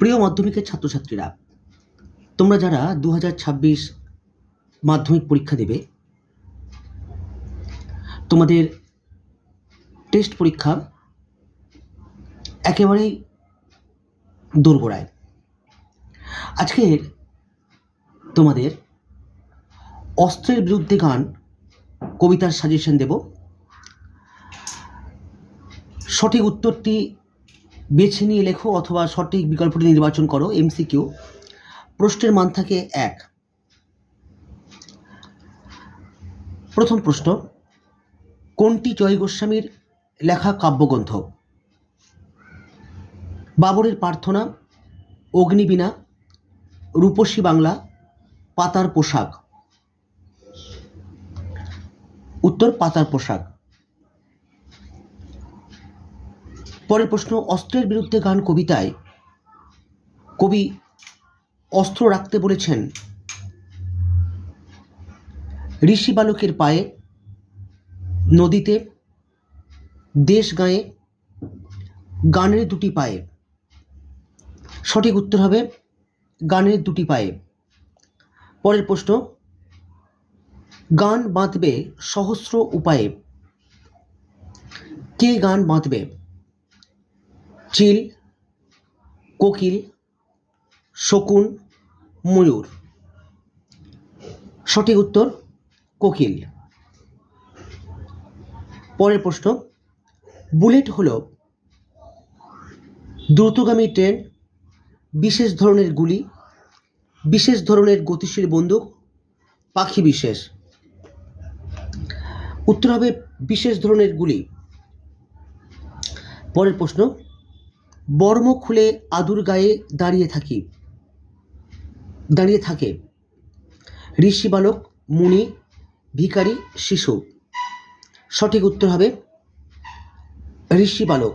প্রিয় মাধ্যমিকের ছাত্রছাত্রীরা, তোমরা যারা দু হাজার ছাব্বিশ মাধ্যমিক পরীক্ষা দেবে, তোমাদের টেস্ট পরীক্ষা একেবারেই দোরগোড়ায়। আজকের তোমাদের অস্ত্রের বিরুদ্ধে গান কবিতার সাজেশন দেব। সঠিক উত্তরটি বেছে নিয়ে লেখো অথবা সঠিক বিকল্পটি নির্বাচন করো এমসিকিউ প্রশ্নের মান থাকে এক। প্রথম প্রশ্ন, কোনটি জয় গোস্বামীর লেখা কাব্যগ্রন্থ? বাবরের প্রার্থনা, অগ্নিবীণা, রূপসী বাংলা, পাতার পোশাক। উত্তর, পাতার পোশাক। পরের প্রশ্ন, অস্ত্রের বিরুদ্ধে গান কবিতায়। কবি অস্ত্র রাখতে বলেছেন, ঋষি বালকের পায়ে, নদীতে, দেশ গায়ে, গানের দুটি পায়ে। সঠিক উত্তর হবে, গানের দুটি পায়ে। পরের প্রশ্ন, গান বাঁধবে সহস্র উপায়ে। কে গান বাঁধবে? চিল, কোকিল, শকুন, ময়ূর। সঠিক উত্তর, কোকিল। পরের প্রশ্ন, বুলেট হল দ্রুতগামী ট্রেন, বিশেষ ধরনের গুলি, বিশেষ ধরনের গতিশীল বন্দুক, পাখি বিশেষ। উত্তর হবে বিশেষ ধরনের গুলি। পরের প্রশ্ন বর্ম খুলে আদুর গায়ে দাঁড়িয়ে থাকি। দাঁড়িয়ে থাকে। ঋষি বালক, মুনি, ভিখারি, শিশু। সঠিক উত্তর হবে ঋষি বালক।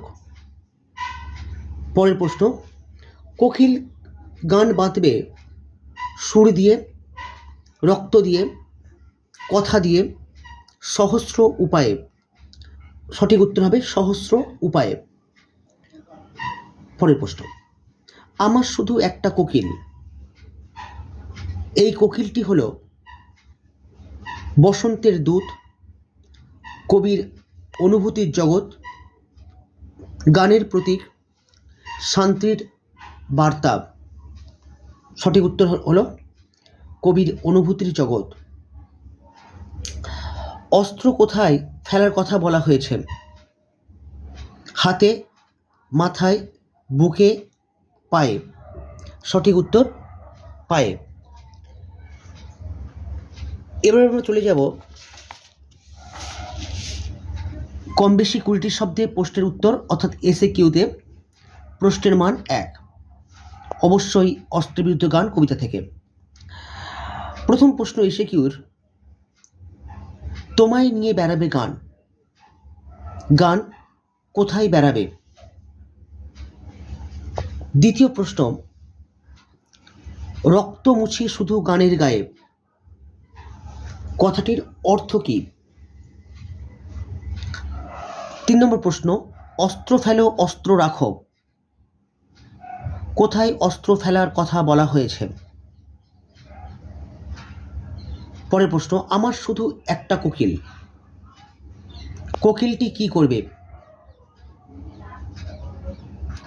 পরের প্রশ্ন, কোকিল গান বাঁধবে সুর দিয়ে, রক্ত দিয়ে, কথা দিয়ে, সহস্র উপায়ে? সঠিক উত্তর হবে সহস্র উপায়ে। পরের প্রশ্ন। আমার শুধু একটা কোকিল। এই কোকিলটি হল বসন্তের দূত, কবির অনুভূতির জগৎ, গানের প্রতীক, শান্তির বার্তা। সঠিক উত্তর হল কবির অনুভূতির জগৎ। অস্ত্র কোথায় ফেলার কথা বলা হয়েছে? হাতে, মাথায় বুকে পায়ে। সঠিক উত্তর, পায়ে। এবার আমরা চলে যাব কম বেশি কুড়িটি শব্দে প্রশ্নের উত্তর, অর্থাৎ এসে কিউতে প্রশ্নের মান এক। অবশ্যই অস্ত্রবিরুদ্ধ গান কবিতা থেকে। প্রথম প্রশ্ন এসে কিউর তোমায় নিয়ে বেড়াবে গান। গান কোথায় বেড়াবে? দ্বিতীয় প্রশ্ন, রক্ত মুছি শুধু গানের গায়ে, কথাটির অর্থ কী? তিন নম্বর প্রশ্ন, অস্ত্র ফেলো, অস্ত্র রাখো। কোথায় অস্ত্র ফেলার কথা বলা হয়েছে? পরের প্রশ্ন, আমার শুধু একটা কোকিল। কোকিলটি কি করবে?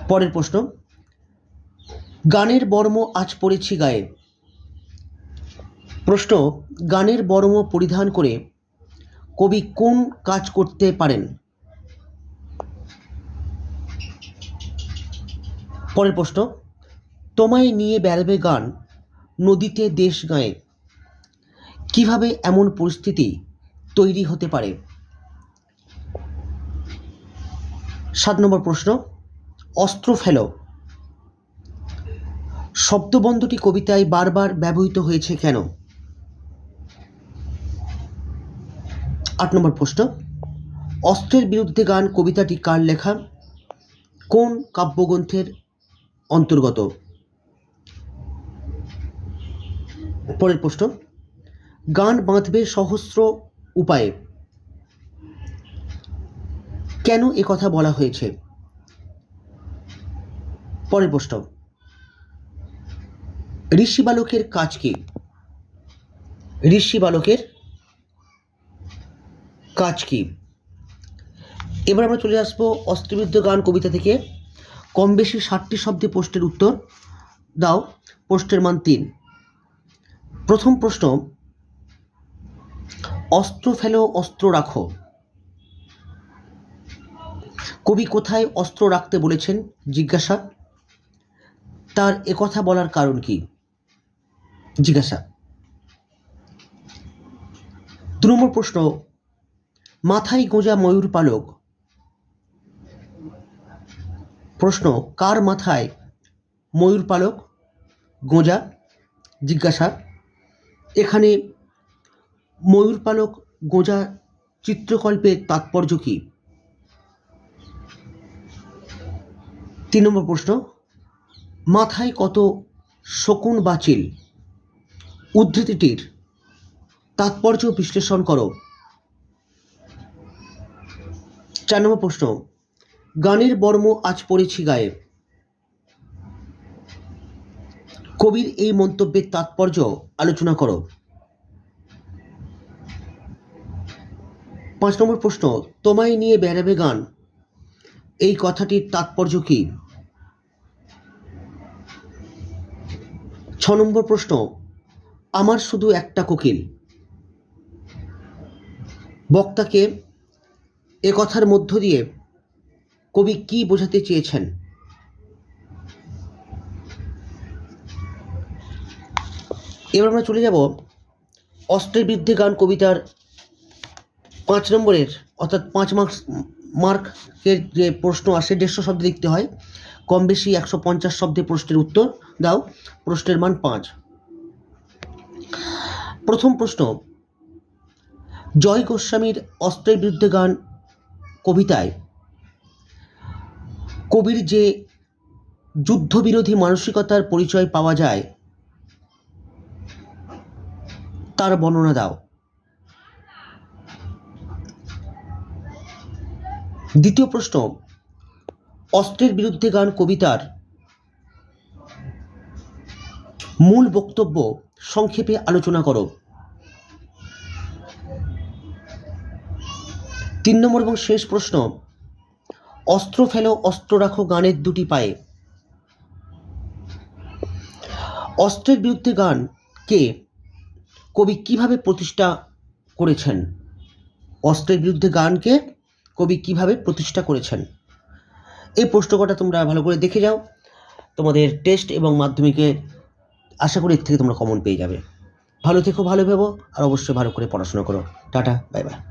পরের প্রশ্ন গানের বর্ম আজ পড়েছি গায়ে। প্রশ্ন, গানের বর্ম পরিধান করে কবি কোন কাজ করতে পারেন? পরের প্রশ্ন, তোমায় নিয়ে বেড়াবে গান, নদীতে দেশ গায়ে। কীভাবে এমন পরিস্থিতি তৈরি হতে পারে? সাত নম্বর প্রশ্ন, অস্ত্র ফেলো। শব্দবন্ধটি কবিতায় বারবার ব্যবহৃত হয়েছে কেন? আট নম্বর প্রশ্ন। অস্ত্রের বিরুদ্ধে গান কবিতাটি কার লেখা? কোন কাব্যগ্রন্থের অন্তর্গত? পরের প্রশ্ন। গান বাঁধবে সহস্র উপায়ে। কেন কথা বলা হয়েছে? পরের প্রশ্ন। ঋষি বালকের কাজ কি? ঋষি বালকের কাজ কি? এবার আমরা চলে আসব অস্ত্রবিদ্ধ গান কবিতা থেকে। কম বেশি ষাটটি শব্দে প্রশ্নের উত্তর দাও। প্রশ্নের মান তিন। প্রথম প্রশ্ন, অস্ত্র ফেলো, অস্ত্র রাখো। কবি কোথায় অস্ত্র রাখতে বলেছেন? জিজ্ঞাসা। তার একথা বলার কারণ কি? জিজ্ঞাসা। নম্বর প্রশ্ন, মাথায় গোঁজা ময়ূর পালক? প্রশ্ন, কার মাথায় ময়ূর পালক? গোঁজা, জিজ্ঞাসা। এখানে ময়ূর পালক, গোঁজা চিত্রকল্পের তাৎপর্য কী? তিন নম্বর প্রশ্ন, মাথায় কত শকুন বাচিল? উদ্ধৃতিটির তাৎপর্য বিশ্লেষণ করো। চার নম্বর প্রশ্ন, গানের বর্ম আজ পড়েছি গায়ে। কবির এই মন্তব্যের তাৎপর্য আলোচনা করো। পাঁচ নম্বর প্রশ্ন, তোমায় নিয়ে বেড়াবে গান। এই কথাটির তাৎপর্য কি? ছ নম্বর প্রশ্ন আমার শুধু একটা কোকিল। বক্তাকে এ কথার মধ্য দিয়ে কবি কি বোঝাতে চেয়েছেন? এবার আমরা চলে যাব অস্ত্রের বিরুদ্ধে গান কবিতার পাঁচ নম্বরের, অর্থাৎ পাঁচ মার্কস, মার্কের যে প্রশ্ন আসে, দেড়শো শব্দে লিখতে হয়। কম বেশি একশো পঞ্চাশ শব্দে প্রশ্নের উত্তর দাও। প্রশ্নের মান পাঁচ। প্রথম প্রশ্ন, জয় গোস্বামীর অস্ত্রের বিরুদ্ধে গান কবিতায়। কবির যে যুদ্ধবিরোধী মানসিকতার পরিচয় পাওয়া যায়, তার বর্ণনা দাও। দ্বিতীয় প্রশ্ন, অস্ত্রের বিরুদ্ধে গান কবিতার মূল বক্তব্য সংক্ষেপে আলোচনা করো। তিন নম্বর এবং শেষ প্রশ্ন, অস্ত্র ফেলো, অস্ত্র রাখো গানের দুটি পায়ে। অস্ত্রের বিরুদ্ধে গানকে কবি কীভাবে প্রতিষ্ঠা করেছেন? অস্ত্রের বিরুদ্ধে গানকে কবি কীভাবে প্রতিষ্ঠা করেছেন? এই প্রশ্নকটা তোমরা ভালো করে দেখে যাও। তোমাদের টেস্ট এবং মাধ্যমিকে আশা করি এর থেকে তোমরা কমন পেয়ে যাবে। ভালো থেকো, ভালো ভেবো, আর অবশ্যই ভালো করে পড়াশোনা করো। Tata bye bye